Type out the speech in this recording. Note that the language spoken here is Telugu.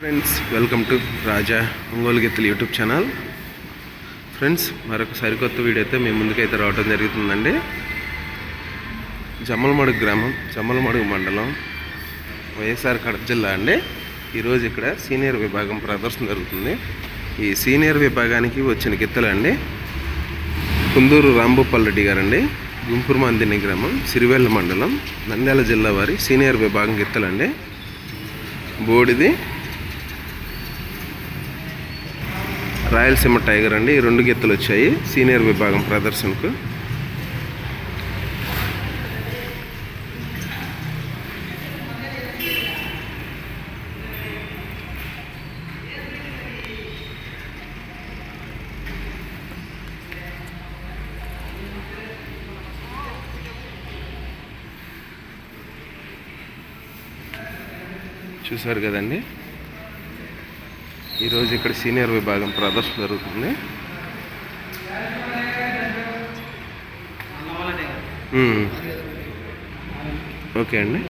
Friends welcome to Raja Ongole Gettulu YouTube channel friends మరొక సరికొత్త వీడియో అయితే మేము ముందుకైతే రావడం జరుగుతుందండి. జమ్మలమడుగు గ్రామం జమ్మలమడుగు మండలం వైఎస్ఆర్ కడప జిల్లా అండి. ఈరోజు ఇక్కడ సీనియర్ విభాగం ప్రదర్శన జరుగుతుంది. ఈ సీనియర్ విభాగానికి వచ్చిన గిత్తలు అండి. కుందూరు రాంభూపాల్ గారండి. గుంపూరు మందిని గ్రామం సిరివెల్ల మండలం నంద్యాల జిల్లా వారి సీనియర్ విభాగం గిత్తలండి బోడిది రాయలసీమ టైగర్ అండి. ఈ రెండు గెత్తులు వచ్చాయి. సీనియర్ విభాగం ప్రదర్శనకు. చూసారు కదండి. ఈరోజు ఇక్కడ సీనియర్ విభాగం ప్రదర్శన జరుగుతుంది. ఓకే అండి.